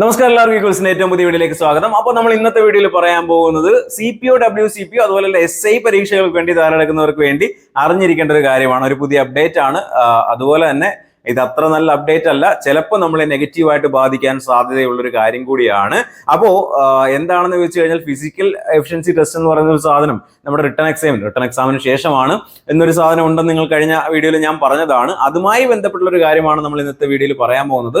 നമസ്കാരം എല്ലാവർക്കും. ഈക്വൽസിന്റെ ഏറ്റവും പുതിയ വീഡിയോയിലേക്ക് സ്വാഗതം. അപ്പോൾ നമ്മൾ ഇന്നത്തെ വീഡിയോയിൽ പറയാൻ പോകുന്നത് C P O W C P O അതുപോലെ എസ് ഐ പരീക്ഷകൾക്ക് വേണ്ടി തയ്യാറെടുക്കുന്നവർക്ക് വേണ്ടി അറിഞ്ഞിരിക്കേണ്ട ഒരു കാര്യമാണ്. ഒരു പുതിയ അപ്ഡേറ്റ് ആണ്. അതുപോലെ തന്നെ ഇത് അത്ര നല്ല അപ്ഡേറ്റ് അല്ല. ചിലപ്പോൾ നമ്മളെ നെഗറ്റീവായിട്ട് ബാധിക്കാൻ സാധ്യതയുള്ള ഒരു കാര്യം കൂടിയാണ്. അപ്പോൾ എന്താണെന്ന് ചോദിച്ചു കഴിഞ്ഞാൽ ഫിസിക്കൽ എഫിഷ്യൻസി ടെസ്റ്റ് എന്ന് പറയുന്ന ഒരു സാധനം നമ്മുടെ റിട്ടേൺ എക്സാമിന് റിട്ടേൺ എക്സാമിന് ശേഷമാണ് എന്നൊരു സാധനം ഉണ്ടെന്ന് നിങ്ങൾ കഴിഞ്ഞ വീഡിയോയിൽ ഞാൻ പറഞ്ഞതാണ്. അതുമായി ബന്ധപ്പെട്ടുള്ള ഒരു കാര്യമാണ് നമ്മൾ ഇന്നത്തെ വീഡിയോയിൽ പറയാൻ പോകുന്നത്.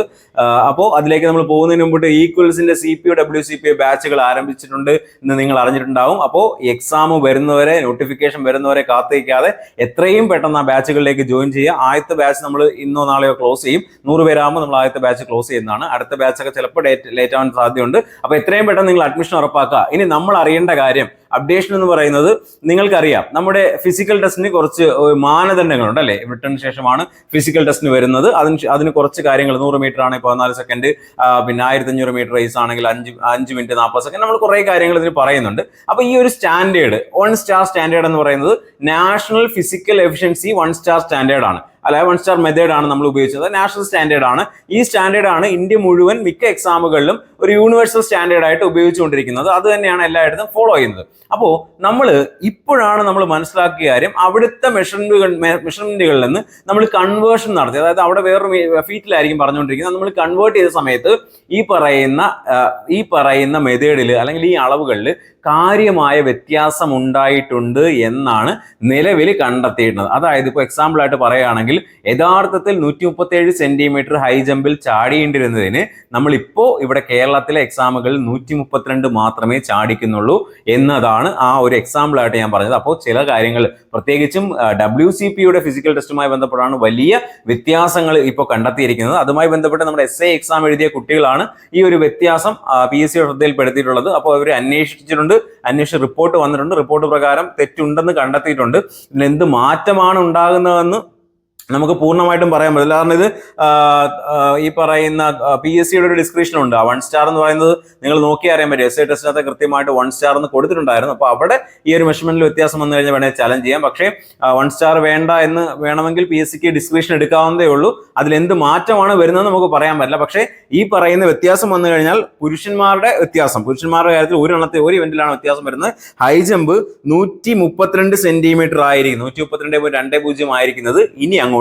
അപ്പോൾ അതിലേക്ക് നമ്മൾ പോകുന്നതിന് മുമ്പിട്ട് ഈക്വൽസിന്റെ C P W C P ബാച്ചുകൾ ആരംഭിച്ചിട്ടുണ്ട് എന്ന് നിങ്ങൾ അറിഞ്ഞിട്ടുണ്ടാവും. അപ്പോൾ എക്സാം വരുന്നവരെ നോട്ടിഫിക്കേഷൻ വരുന്നവരെ കാത്തിരിക്കാതെ എത്രയും പെട്ടെന്ന് ആ ബാച്ചുകളിലേക്ക് ജോയിൻ ചെയ്യുക. ആദ്യത്തെ ബാച്ച് നമ്മൾ ഇന്നോ നാളെയോ ക്ലോസ് ചെയ്യും. നൂറ് പേരാകുമ്പോൾ നമ്മൾ ആദ്യത്തെ ബാച്ച് ക്ലോസ് ചെയ്യുന്നതാണ്. അടുത്ത ബാച്ചൊക്കെ ചിലപ്പോൾ ഡേറ്റ് ലേറ്റ് ആവാൻ സാധ്യതയുണ്ട്. അപ്പോൾ എത്രയും പെട്ടെന്ന് നിങ്ങൾ അഡ്മിഷൻ ഉറപ്പാക്കുക. ഇനി നമ്മൾ അറിയേണ്ട കാര്യം അപ്ഡേഷൻ എന്ന് പറയുന്നത് നിങ്ങൾക്കറിയാം. നമ്മുടെ ഫിസിക്കൽ ടെസ്റ്റിന് കുറച്ച് മാനദണ്ഡങ്ങളുണ്ട് അല്ലേ? റിട്ടേണിന് ശേഷമാണ് ഫിസിക്കൽ ടെസ്റ്റിന് വരുന്നത്. അതിന് അതിന് കുറച്ച് കാര്യങ്ങൾ നൂറ് മീറ്റർ ആണെങ്കിൽ പതിനാല് സെക്കൻഡ് പിന്നെ ആയിരത്തി അഞ്ഞൂറ് മീറ്റർ റേസ് ആണെങ്കിൽ അഞ്ച് അഞ്ച് മിനിറ്റ് നാൽപ്പത് സെക്കൻഡ് നമ്മൾ കുറേ കാര്യങ്ങൾ ഇതിന് പറയുന്നുണ്ട്. അപ്പോൾ ഈ ഒരു സ്റ്റാൻഡേർഡ് വൺ സ്റ്റാർ സ്റ്റാൻഡേർഡ് എന്ന് പറയുന്നത് national physical efficiency one star standard ആണ്. അല്ലെ വൺ സ്റ്റാർ മെത്തേഡ് ആണ് നമ്മൾ ഉപയോഗിച്ചത്. നാഷണൽ സ്റ്റാൻഡേർഡ് ആണ്. ഈ സ്റ്റാൻഡേർഡ് ആണ് ഇന്ത്യ മുഴുവൻ മിക്ക എക്സാമുകളിലും ഒരു യൂണിവേഴ്സൽ സ്റ്റാൻഡേർഡ് ആയിട്ട് ഉപയോഗിച്ചുകൊണ്ടിരിക്കുന്നത്. അത് തന്നെയാണ് എല്ലായിടത്തും ഫോളോ ചെയ്യുന്നത്. അപ്പോൾ നമ്മൾ ഇപ്പോഴാണ് നമ്മൾ മനസ്സിലാക്കിയ കാര്യം അവിടുത്തെ മെഷർമെന്റുകൾ മെഷർമെന്റുകളിൽ നിന്ന് നമ്മൾ കൺവേർഷൻ നടത്തി. അതായത് അവിടെ വേറൊരു ഫീറ്റിലായിരിക്കും പറഞ്ഞുകൊണ്ടിരിക്കുന്നത്. നമ്മൾ കൺവേർട്ട് ചെയ്ത സമയത്ത് ഈ പറയുന്ന ഈ പറയുന്ന മെത്തേഡിൽ അല്ലെങ്കിൽ ഈ അളവുകളിൽ കാര്യമായ വ്യത്യാസം ഉണ്ടായിട്ടുണ്ട് എന്നാണ് നിലവിൽ കണ്ടെത്തിയിട്ടുള്ളത്. അതായത് ഇപ്പോൾ എക്സാമ്പിൾ ആയിട്ട് പറയുകയാണെങ്കിൽ യഥാർത്ഥത്തിൽ നൂറ്റി മുപ്പത്തേഴ് സെന്റിമീറ്റർ ഹൈ ജമ്പിൽ ചാടിയേണ്ടിരുന്നതിന് നമ്മളിപ്പോൾ ഇവിടെ കേരളത്തിലെ എക്സാമുകളിൽ നൂറ്റി മുപ്പത്തിരണ്ട് മാത്രമേ ചാടിക്കുന്നുള്ളൂ എന്നതാണ് ആ ഒരു എക്സാമ്പിൾ ആയിട്ട് ഞാൻ പറഞ്ഞത്. അപ്പോൾ ചില കാര്യങ്ങൾ പ്രത്യേകിച്ചും ഡബ്ല്യു സി പിയുടെ ഫിസിക്കൽ ടെസ്റ്റുമായി ബന്ധപ്പെട്ടാണ് വലിയ വ്യത്യാസങ്ങൾ ഇപ്പോൾ കണ്ടെത്തിയിരിക്കുന്നത്. അതുമായി ബന്ധപ്പെട്ട് നമ്മുടെ എസ് ഐ എക്സാം എഴുതിയ കുട്ടികളാണ് ഈ ഒരു വ്യത്യാസം പി എസ് ശ്രദ്ധയിൽപ്പെടുത്തിയിട്ടുള്ളത്. അപ്പോൾ അവർ അന്വേഷിച്ചിട്ടുണ്ട് അന്വേഷിച്ച് റിപ്പോർട്ട് വന്നിട്ടുണ്ട്. റിപ്പോർട്ട് പ്രകാരം തെറ്റുണ്ടെന്ന് കണ്ടെത്തിയിട്ടുണ്ട്. ഇതിന് എന്ത് മാറ്റമാണ് ഉണ്ടാകുന്നതെന്ന് നമുക്ക് പൂർണമായിട്ടും പറയാൻ പറ്റില്ല. കാരണം ഇത് ഈ പറയുന്ന പി എസ് സിയുടെ ഒരു ഡിസ്ക്രിപ്ഷൻ ഉണ്ട്. വൺ സ്റ്റാർ എന്ന് പറയുന്നത് നിങ്ങൾ നോക്കി അറിയാൻ പറ്റും. എസ് ഐ ടെസ്റ്റിനകത്ത് കൃത്യമായിട്ട് വൺ സ്റ്റാർ എന്ന് കൊടുത്തിട്ടുണ്ടായിരുന്നു. അപ്പോൾ അവിടെ ഈ ഒരു മെഷർമെന്റിൽ വ്യത്യാസം വന്നു കഴിഞ്ഞാൽ വേണമെങ്കിൽ ചലഞ്ച് ചെയ്യാം. പക്ഷേ വൺ സ്റ്റാർ വേണ്ട എന്ന് വേണമെങ്കിൽ പി എസ് സിക്ക് ഡിസ്ക്രിപ്ഷൻ എടുക്കാവുന്നതേ ഉള്ളൂ. അതിൽ എന്ത് മാറ്റമാണ് വരുന്നത് നമുക്ക് പറയാൻ പറ്റില്ല. പക്ഷേ ഈ പറയുന്ന വ്യത്യാസം വന്നു കഴിഞ്ഞാൽ പുരുഷന്മാരുടെ വ്യത്യാസം. പുരുഷന്മാരുടെ കാര്യത്തിൽ ഒരു എണ്ണത്തെ ഒരു ഇവന്റിലാണ് വ്യത്യാസം വരുന്നത്. ഹൈ ജമ്പ് നൂറ്റി മുപ്പത്തിരണ്ട് സെന്റിമീറ്റർ ആയിരിക്കും നൂറ്റി മുപ്പത്തിരണ്ട് പോയിന്റ് രണ്ട് പൂജ്യം ആയിരിക്കുന്നത് ഇനി അങ്ങോട്ട്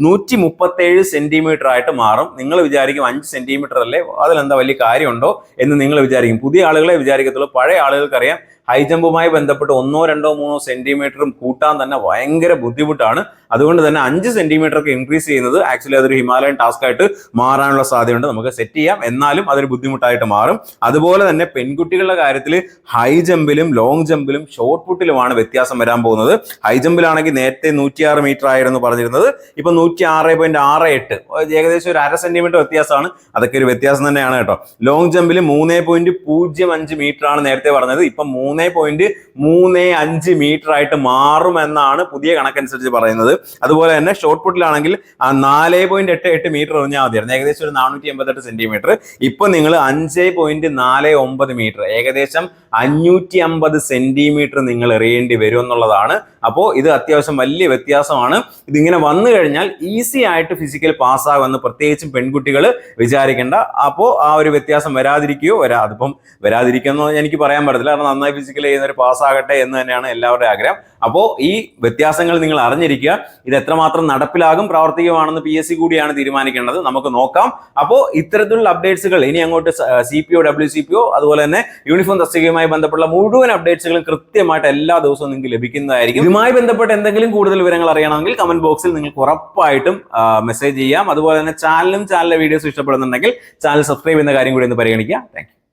നൂറ്റി മുപ്പത്തേഴ് സെന്റിമീറ്റർ ആയിട്ട് മാറും. നിങ്ങൾ വിചാരിക്കും അഞ്ച് സെന്റിമീറ്റർ അല്ലേ? അതിലെന്താ വലിയ കാര്യമുണ്ടോ എന്ന് നിങ്ങൾ വിചാരിക്കും. പുതിയ ആളുകളെ വിചാരിക്കത്തുള്ളൂ. പഴയ ആളുകൾക്കറിയാം ഹൈ ജമ്പുമായി ബന്ധപ്പെട്ട് ഒന്നോ രണ്ടോ മൂന്നോ സെന്റിമീറ്ററും കൂട്ടാൻ തന്നെ ഭയങ്കര ബുദ്ധിമുട്ടാണ്. അതുകൊണ്ട് തന്നെ അഞ്ച് സെന്റിമീറ്റർ ഒക്കെ ഇൻക്രീസ് ചെയ്യുന്നത് ആക്ച്വലി അതൊരു ഹിമാലയൻ ടാസ്ക് ആയിട്ട് മാറാനുള്ള സാധ്യതയുണ്ട്. നമുക്ക് സെറ്റ് ചെയ്യാം. എന്നാലും അതൊരു ബുദ്ധിമുട്ടായിട്ട് മാറും. അതുപോലെ തന്നെ പെൺകുട്ടികളുടെ കാര്യത്തിൽ ഹൈ ജമ്പിലും ലോങ് ജമ്പിലും ഷോർട്ട് പുട്ടിലുമാണ് വ്യത്യാസം വരാൻ പോകുന്നത്. ഹൈ ജമ്പിലാണെങ്കിൽ നേരത്തെ നൂറ്റിയാറ് മീറ്റർ ആയിരുന്നു പറഞ്ഞിരുന്നത്. ഇപ്പൊ നൂറ്റി ആറ് പോയിന്റ് ആറ് എട്ട്. ഏകദേശം ഒരു അര സെന്റിമീറ്റർ വ്യത്യാസമാണ്. അതൊക്കെ ഒരു വ്യത്യാസം തന്നെയാണ് കേട്ടോ. ലോങ് ജമ്പിൽ മൂന്ന് പോയിന്റ് പൂജ്യം അഞ്ച് മീറ്റർ ആണ് നേരത്തെ പറഞ്ഞത്. ഇപ്പൊ മൂന്ന് പോയിന്റ് മൂന്ന് അഞ്ച് മീറ്റർ ആയിട്ട് മാറുമെന്നാണ് പുതിയ കണക്കനുസരിച്ച് പറയുന്നത്. അതുപോലെ തന്നെ ഷോർട്ട് പുട്ടിലാണെങ്കിൽ നാല് പോയിന്റ് എട്ട് എട്ട് മീറ്റർ എറിഞ്ഞാൽ മതിയായിരുന്നു ഏകദേശം ഒരു നാനൂറ്റി എൺപത്തെട്ട് സെന്റിമീറ്റർ ഇപ്പൊ നിങ്ങൾ അഞ്ച് പോയിന്റ് നാല് ഒമ്പത് മീറ്റർ ഏകദേശം അഞ്ഞൂറ്റി അമ്പത് സെന്റിമീറ്റർ നിങ്ങൾ എറിയേണ്ടി വരും എന്നുള്ളതാണ് അപ്പോൾ ഇത് അത്യാവശ്യം വലിയ വ്യത്യാസമാണ്. ഇതിങ്ങനെ വന്നു കഴിഞ്ഞാൽ ഈസി ആയിട്ട് ഫിസിക്കൽ പാസ്സാകുമെന്ന് പ്രത്യേകിച്ചും പെൺകുട്ടികൾ വിചാരിക്കേണ്ട. അപ്പോൾ ആ ഒരു വ്യത്യാസം വരാതിരിക്കുകയോ വരാ അതിപ്പം വരാതിരിക്കുമെന്ന് എനിക്ക് പറയാൻ പറ്റത്തില്ല. കാരണം നന്നായി ഫിസിക്കൽ ചെയ്യുന്നവർ പാസ്സാകട്ടെ എന്ന് തന്നെയാണ് എല്ലാവരുടെയും ആഗ്രഹം. അപ്പോൾ ഈ വ്യത്യാസങ്ങൾ നിങ്ങൾ അറിഞ്ഞിരിക്കുക. ഇത് എത്രമാത്രം നടപ്പിലാകും പ്രാവർത്തികമാണെന്ന് പി എസ് സി കൂടിയാണ് തീരുമാനിക്കേണ്ടത്. നമുക്ക് നോക്കാം. അപ്പോൾ ഇത്തരത്തിലുള്ള അപ്ഡേറ്റ്സുകൾ ഇനി അങ്ങോട്ട് C P O W C P O അതുപോലെ തന്നെ യൂണിഫോം തസ്തികയുമായി ബന്ധപ്പെട്ട മുഴുവൻ അപ്ഡേറ്റ്സുകളും കൃത്യമായിട്ട് എല്ലാ ദിവസവും നിങ്ങൾക്ക് ലഭിക്കുന്നതായിരിക്കും. ഇതുമായി ബന്ധപ്പെട്ട് എന്തെങ്കിലും കൂടുതൽ വിവരങ്ങൾ അറിയണമെങ്കിൽ കമന്റ് ബോക്സിൽ നിങ്ങൾക്ക് ഉറപ്പായിട്ടും മെസ്സേജ് ചെയ്യാം. അതുപോലെ തന്നെ ചാനലും ചാനലിലെ വീഡിയോസ് ഇഷ്ടപ്പെടുന്നുണ്ടെങ്കിൽ ചാനൽ സബ്സ്ക്രൈബ് ചെയ്യുന്ന കാര്യം കൂടി ഒന്ന് പരിഗണിക്കുക. താങ്ക്